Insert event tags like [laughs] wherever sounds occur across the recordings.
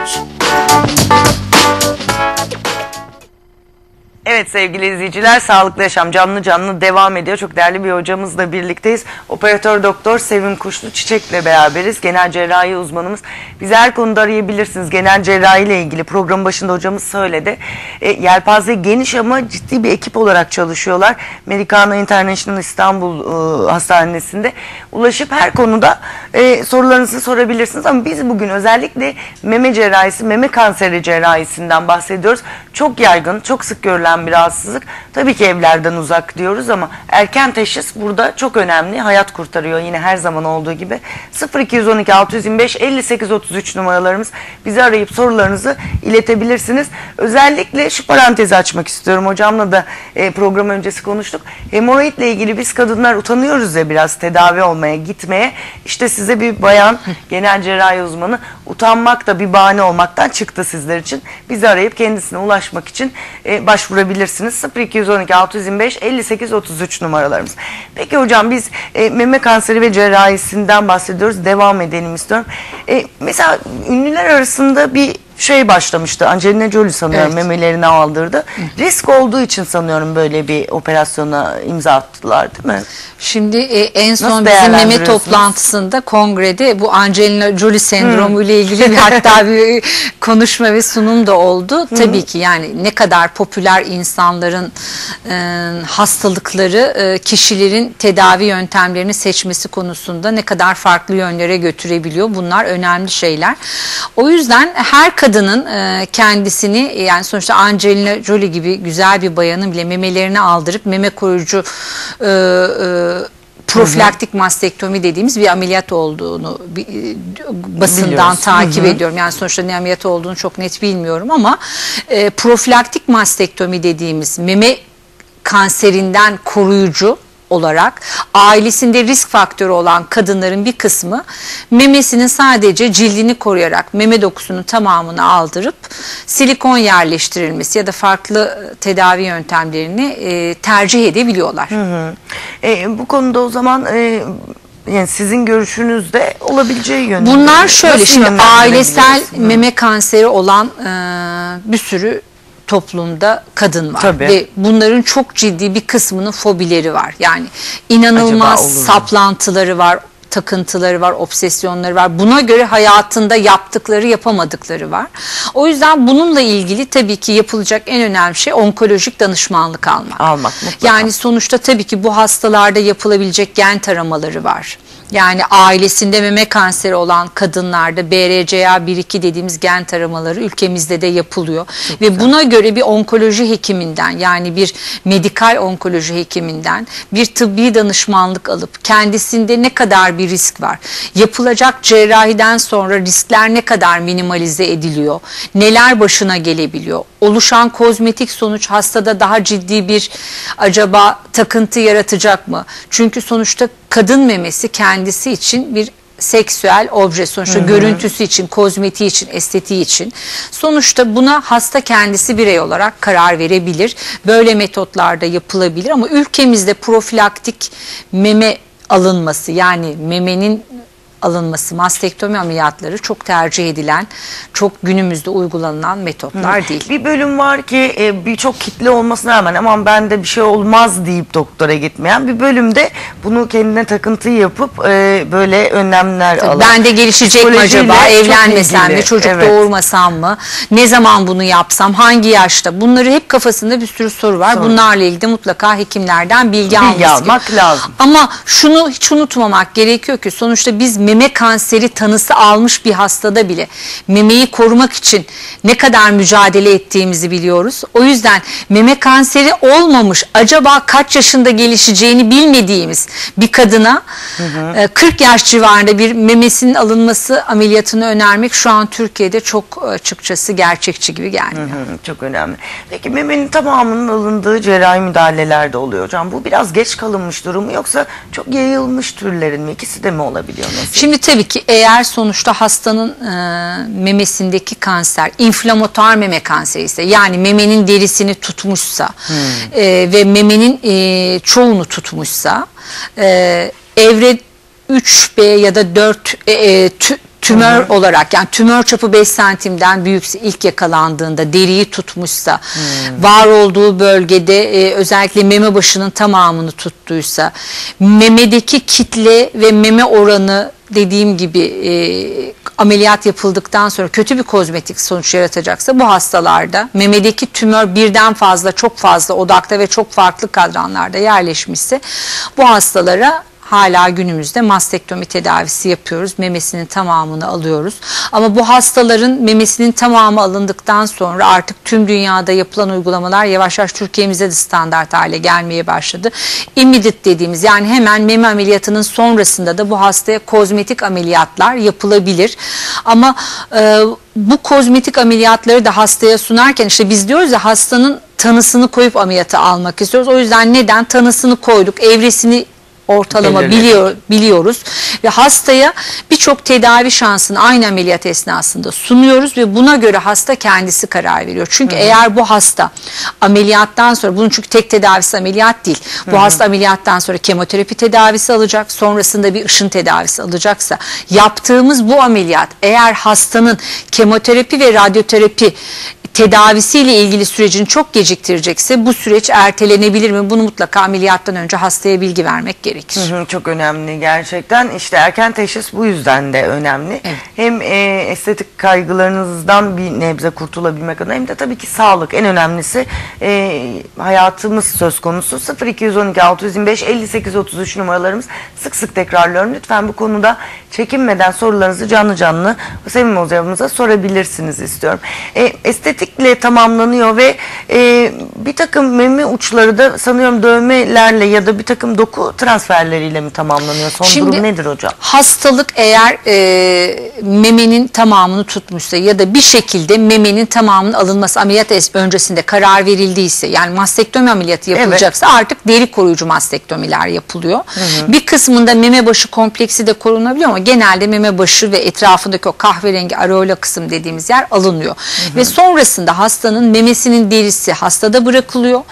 noite. Evet sevgili izleyiciler Sağlıklı Yaşam canlı canlı devam ediyor. Çok değerli bir hocamızla birlikteyiz. Operatör doktor Sevim Kuşlu Çiçek'le beraberiz. Genel cerrahi uzmanımız. Bizi her konuda arayabilirsiniz. Genel cerrahi ile ilgili programın başında hocamız söyledi. E, yelpaze geniş ama ciddi bir ekip olarak çalışıyorlar. Medicana International İstanbul e, Hastanesi'nde ulaşıp her konuda e, sorularınızı sorabilirsiniz. Ama biz bugün özellikle meme cerrahisi, meme kanseri cerrahisinden bahsediyoruz. Çok yaygın, çok sık görülen bir rahatsızlık. Tabii ki evlerden uzak diyoruz ama erken teşhis burada çok önemli. Hayat kurtarıyor yine her zaman olduğu gibi. 0212 625 58 33 numaralarımız. Bizi arayıp sorularınızı iletebilirsiniz. Özellikle şu parantezi açmak istiyorum. Hocamla da e, program öncesi konuştuk. Hemoroidle ilgili biz kadınlar utanıyoruz ya biraz tedavi olmaya, gitmeye. İşte size bir bayan [laughs] genel cerrahi uzmanı utanmak da bir bahane olmaktan çıktı sizler için. Bizi arayıp kendisine ulaşmak için e, başvurabilirsiniz. 0212 625 58 33 numaralarımız. Peki hocam biz e, meme kanseri ve cerrahisinden bahsediyoruz. Devam edelim istiyorum. E, mesela ünlüler arasında bir şey başlamıştı. Angelina Jolie sanıyorum Evet. memelerini aldırdı. Risk olduğu için sanıyorum böyle bir operasyona imza attılar değil mi? Şimdi e, en son Nasıl bizim meme toplantısında kongrede bu Angelina Jolie sendromu ile ilgili bir hatta bir konuşma ve sunum da oldu. Tabii ki yani ne kadar popüler insanların e, hastalıkları e, kişilerin tedavi yöntemlerini seçmesi konusunda ne kadar farklı yönlere götürebiliyor. Bunlar önemli şeyler. O yüzden her kadının e, kendisini yani sonuçta Angelina Jolie gibi güzel bir bayanın bile memelerini aldırıp meme koruyucu e, e, profilaktik mastektomi dediğimiz bir ameliyat olduğunu bi- e, basından Biliyoruz. takip ediyorum. Yani sonuçta ne ameliyat olduğunu çok net bilmiyorum ama e, profilaktik mastektomi dediğimiz meme kanserinden koruyucu olarak ailesinde risk faktörü olan kadınların bir kısmı memesinin sadece cildini koruyarak meme dokusunun tamamını aldırıp silikon yerleştirilmesi ya da farklı tedavi yöntemlerini e, tercih edebiliyorlar. E, bu konuda o zaman e, yani sizin görüşünüzde olabileceği yönünde. Bunlar şöyle Nasıl şimdi ailesel meme kanseri olan e, bir sürü toplumda kadın var Tabii. ve bunların çok ciddi bir kısmının fobileri var. Yani inanılmaz saplantıları var, takıntıları var, obsesyonları var. Buna göre hayatında yaptıkları, yapamadıkları var. O yüzden bununla ilgili tabii ki yapılacak en önemli şey onkolojik danışmanlık almak. Almak, mutlaka. Yani sonuçta tabii ki bu hastalarda yapılabilecek gen taramaları var. Yani ailesinde meme kanseri olan kadınlarda BRCA1-2 dediğimiz gen taramaları ülkemizde de yapılıyor. Ve buna göre bir onkoloji hekiminden yani bir medikal onkoloji hekiminden bir tıbbi danışmanlık alıp kendisinde ne kadar bir risk var? Yapılacak cerrahiden sonra riskler ne kadar minimalize ediliyor? Neler başına gelebiliyor? Oluşan kozmetik sonuç hastada daha ciddi bir acaba takıntı yaratacak mı? Çünkü sonuçta kadın memesi kendisi için bir seksüel obje sonuçta görüntüsü için, kozmetiği için, estetiği için. Sonuçta buna hasta kendisi birey olarak karar verebilir. Böyle metotlarda yapılabilir ama ülkemizde profilaktik meme alınması yani memenin alınması, mastektomi ameliyatları çok tercih edilen, çok günümüzde uygulanan metotlar değil. Bir bölüm var ki e, birçok kitle olmasına rağmen aman bende bir şey olmaz deyip doktora gitmeyen bir bölümde bunu kendine takıntı yapıp e, böyle önlemler alan. Ben de gelişecek mi acaba? Evlenmesem mi? Çocuk Evet. doğurmasam mı? Ne zaman bunu yapsam? Hangi yaşta? Bunları hep kafasında bir sürü soru var. Soru. Bunlarla ilgili de mutlaka hekimlerden bilgi, Bilgi almak gerekiyor. lazım. Ama şunu hiç unutmamak gerekiyor ki sonuçta biz meme kanseri tanısı almış bir hastada bile memeyi korumak için ne kadar mücadele ettiğimizi biliyoruz. O yüzden meme kanseri olmamış acaba kaç yaşında gelişeceğini bilmediğimiz bir kadına e, 40 yaş civarında bir memesinin alınması ameliyatını önermek şu an Türkiye'de çok açıkçası gerçekçi gibi gelmiyor. Hı, Çok önemli. Peki memenin tamamının alındığı cerrahi müdahaleler de oluyor hocam. Bu biraz geç kalınmış durumu yoksa çok yayılmış türlerin mi? İkisi de mi olabiliyor? Nasıl? Şimdi tabii ki eğer sonuçta hastanın e, memesindeki kanser inflamatuar meme kanseri ise yani memenin derisini tutmuşsa e, ve memenin e, çoğunu tutmuşsa e, evre 3B ya da 4 e, e, tü- tümör olarak yani tümör çapı 5 santimden büyükse ilk yakalandığında deriyi tutmuşsa var olduğu bölgede e, özellikle meme başının tamamını tuttuysa memedeki kitle ve meme oranı dediğim gibi e, ameliyat yapıldıktan sonra kötü bir kozmetik sonuç yaratacaksa bu hastalarda memedeki tümör birden fazla çok fazla odakta ve çok farklı kadranlarda yerleşmişse bu hastalara hala günümüzde mastektomi tedavisi yapıyoruz. Memesinin tamamını alıyoruz. Ama bu hastaların memesinin tamamı alındıktan sonra artık tüm dünyada yapılan uygulamalar yavaş yavaş Türkiye'mizde de standart hale gelmeye başladı. Immediate dediğimiz yani hemen meme ameliyatının sonrasında da bu hastaya kozmetik ameliyatlar yapılabilir. Ama e, bu kozmetik ameliyatları da hastaya sunarken işte biz diyoruz ya hastanın tanısını koyup ameliyatı almak istiyoruz. O yüzden neden tanısını koyduk, evresini ortalama biliyor, biliyoruz ve hastaya birçok tedavi şansını aynı ameliyat esnasında sunuyoruz ve buna göre hasta kendisi karar veriyor. Çünkü eğer bu hasta ameliyattan sonra bunun çünkü tek tedavisi ameliyat değil. Bu hasta ameliyattan sonra kemoterapi tedavisi alacak, sonrasında bir ışın tedavisi alacaksa yaptığımız bu ameliyat eğer hastanın kemoterapi ve radyoterapi tedavisiyle ilgili sürecini çok geciktirecekse bu süreç ertelenebilir mi? Bunu mutlaka ameliyattan önce hastaya bilgi vermek gerekir. Hı hı, Çok önemli gerçekten. İşte erken teşhis bu yüzden de önemli. Evet. Hem e, estetik kaygılarınızdan bir nebze kurtulabilmek adına hem de tabii ki sağlık. En önemlisi e, hayatımız söz konusu. 0212 625 58 33 numaralarımız sık sık tekrarlıyorum. Lütfen bu konuda çekinmeden sorularınızı canlı canlı Sevim hocamıza sorabilirsiniz istiyorum. E, estetikle tamamlanıyor ve e, bir takım meme uçları da sanıyorum dövmelerle ya da bir takım doku transferleriyle mi tamamlanıyor? Son Şimdi- durum nedir hocam? Hastalık eğer e, memenin tamamını tutmuşsa ya da bir şekilde memenin tamamının alınması ameliyat es- öncesinde karar verildiyse yani mastektomi ameliyatı yapılacaksa artık deri koruyucu mastektomiler yapılıyor. Bir kısmında meme başı kompleksi de korunabiliyor ama genelde meme başı ve etrafındaki o kahverengi areola kısım dediğimiz yer alınıyor. Ve sonrasında hastanın memesinin derisi hastada bırakılıyor.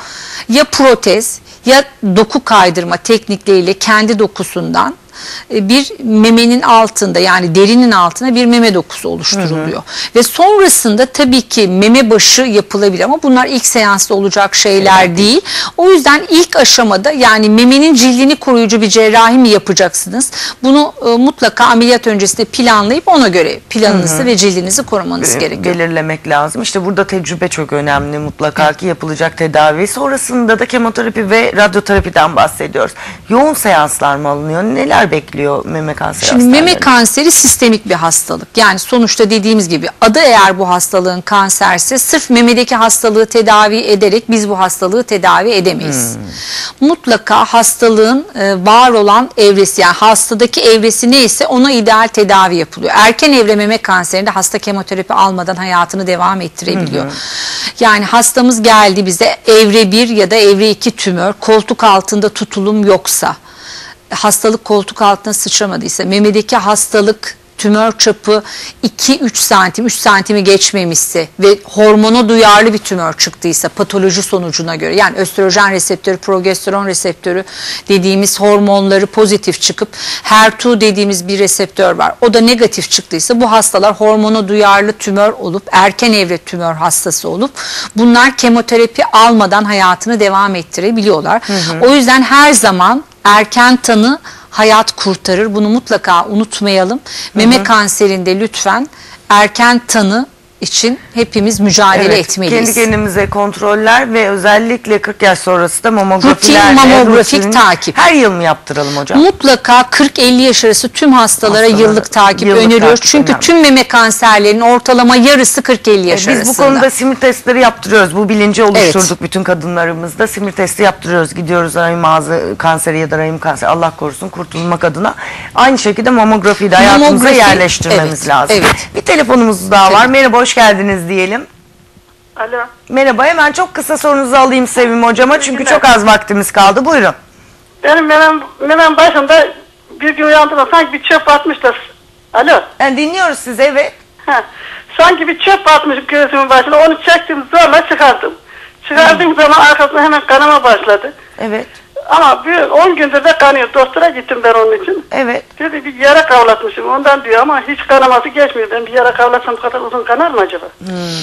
Ya protez ya doku kaydırma teknikleriyle kendi dokusundan bir memenin altında yani derinin altına bir meme dokusu oluşturuluyor. Ve sonrasında tabii ki meme başı yapılabilir ama bunlar ilk seansta olacak şeyler değil. O yüzden ilk aşamada yani memenin cildini koruyucu bir cerrahi mi yapacaksınız? Bunu e, mutlaka ameliyat öncesinde planlayıp ona göre planınızı ve cildinizi korumanız e, gerekiyor. belirlemek lazım. İşte burada tecrübe çok önemli mutlaka ki yapılacak tedavi. Sonrasında da kemoterapi ve radyoterapiden bahsediyoruz. Yoğun seanslar mı alınıyor? Neler bekliyor meme kanseri Şimdi meme kanseri sistemik bir hastalık. Yani sonuçta dediğimiz gibi adı eğer bu hastalığın kanserse sırf memedeki hastalığı tedavi ederek biz bu hastalığı tedavi edemeyiz. Mutlaka hastalığın e, var olan evresi yani hastadaki evresi neyse ona ideal tedavi yapılıyor. Erken evre meme kanserinde hasta kemoterapi almadan hayatını devam ettirebiliyor. Yani hastamız geldi bize evre 1 ya da evre 2 tümör koltuk altında tutulum yoksa hastalık koltuk altına sıçramadıysa, memedeki hastalık tümör çapı 2-3 santim, 3 santimi geçmemişse ve hormona duyarlı bir tümör çıktıysa patoloji sonucuna göre yani östrojen reseptörü, progesteron reseptörü dediğimiz hormonları pozitif çıkıp HER2 dediğimiz bir reseptör var. O da negatif çıktıysa bu hastalar hormona duyarlı tümör olup erken evre tümör hastası olup bunlar kemoterapi almadan hayatını devam ettirebiliyorlar. O yüzden her zaman erken tanı hayat kurtarır. Bunu mutlaka unutmayalım. Meme kanserinde lütfen erken tanı için hepimiz mücadele Evet, etmeliyiz. Kendi kendimize kontroller ve özellikle 40 yaş sonrası da mamografilerle Rutin mamografik rutin- takip. Her yıl mı yaptıralım hocam? Mutlaka 40-50 yaş arası tüm hastalara Hastalara yıllık takip yıllık öneriyoruz. takip Çünkü önemli. tüm meme kanserlerinin ortalama yarısı 40-50 yaş Biz arasında. bu konuda simir testleri yaptırıyoruz. Bu bilinci oluşturduk bütün kadınlarımızda. Simir testi yaptırıyoruz. Gidiyoruz rahim ağzı kanseri ya da rahim kanseri Allah korusun kurtulmak adına. Aynı şekilde mamografiyi de hayatımıza Mamografi- yerleştirmemiz evet, lazım. evet. Bir telefonumuz daha var. Merhaba hoş geldiniz diyelim. Alo. Merhaba hemen çok kısa sorunuzu alayım Sevim hocama çünkü çok az vaktimiz kaldı. Buyurun. Benim memem, memem başında bir gün uyandığımda sanki bir çöp atmışlar. Alo. Yani dinliyoruz sizi evet. Ha. Sanki bir çöp atmış göğsümün başına. Onu çektim zorla çıkardım. Çıkardığım zaman arkasına hemen kanama başladı. Evet. Ama bir 10 gündür de kanıyor. Doktora gittim ben onun için. Evet. Dedi bir yara kavlatmışım ondan diyor ama hiç kanaması geçmiyor. Ben bir yara kavlatsam bu kadar uzun kanar mı acaba?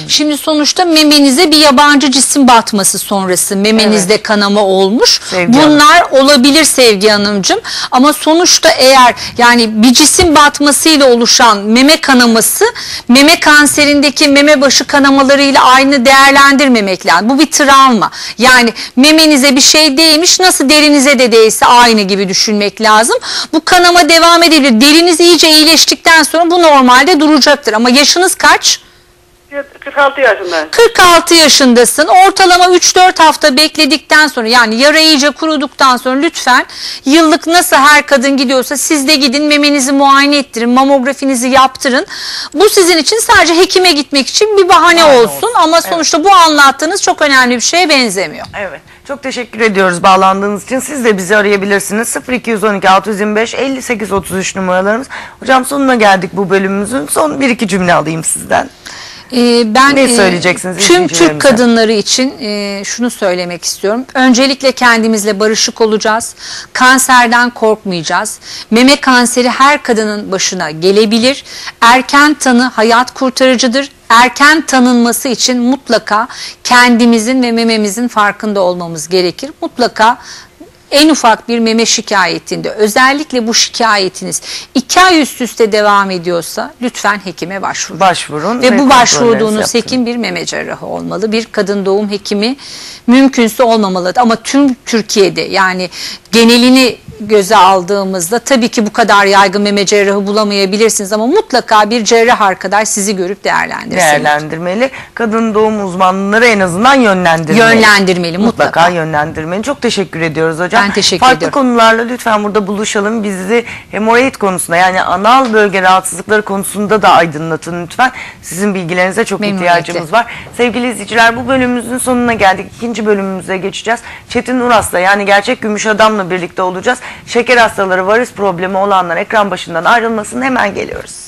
Şimdi sonuçta memenize bir yabancı cisim batması sonrası memenizde kanama olmuş. Sevgi Hanım. Bunlar olabilir Sevgi Hanımcığım. Ama sonuçta eğer yani bir cisim batmasıyla oluşan meme kanaması meme kanserindeki meme başı kanamalarıyla aynı değerlendirmemek lazım. Bu bir travma. Yani memenize bir şey değmiş nasıl derinize de değse aynı gibi düşünmek lazım. Bu kanama devam edebilir. Deriniz iyice iyileştikten sonra bu normalde duracaktır. Ama yaşınız kaç? 46 yaşındayım. 46 yaşındasın. Ortalama 3-4 hafta bekledikten sonra yani yara iyice kuruduktan sonra lütfen yıllık nasıl her kadın gidiyorsa siz de gidin memenizi muayene ettirin, mamografinizi yaptırın. Bu sizin için sadece hekime gitmek için bir bahane olsun, olsun. ama sonuçta bu anlattığınız çok önemli bir şeye benzemiyor. Evet. Çok teşekkür ediyoruz bağlandığınız için. Siz de bizi arayabilirsiniz. 0212 625 58 33 numaralarımız. Hocam sonuna geldik bu bölümümüzün. Son bir iki cümle alayım sizden. Ee, ben Ne e, söyleyeceksiniz tüm Türk izleyicilerimize? kadınları için e, şunu söylemek istiyorum. Öncelikle kendimizle barışık olacağız. Kanserden korkmayacağız. Meme kanseri her kadının başına gelebilir. Erken tanı hayat kurtarıcıdır. Erken tanınması için mutlaka kendimizin ve mememizin farkında olmamız gerekir. Mutlaka en ufak bir meme şikayetinde özellikle bu şikayetiniz iki ay üst üste devam ediyorsa lütfen hekime başvurun. Başvurun. Ve bu kontrollerinizi başvurduğunuz hekim bir meme cerrahı olmalı. Bir kadın doğum hekimi mümkünse olmamalı. Ama tüm Türkiye'de yani genelini göze aldığımızda tabii ki bu kadar yaygın meme cerrahı bulamayabilirsiniz ama mutlaka bir cerrah arkadaş sizi görüp değerlendirsin. değerlendirmeli. Kadın doğum uzmanları en azından yönlendirmeli. Yönlendirmeli, mutlaka. yönlendirmeli. Çok teşekkür ediyoruz hocam. Ben teşekkür Farklı ediyorum. konularla lütfen burada buluşalım. Bizi hemoroid konusunda yani anal bölge rahatsızlıkları konusunda da aydınlatın lütfen. Sizin bilgilerinize çok ihtiyacımız var. Sevgili izleyiciler bu bölümümüzün sonuna geldik. İkinci bölümümüze geçeceğiz. Çetin Uras'la yani gerçek gümüş adamla birlikte olacağız. Şeker hastaları, varis problemi olanlar ekran başından ayrılmasın hemen geliyoruz.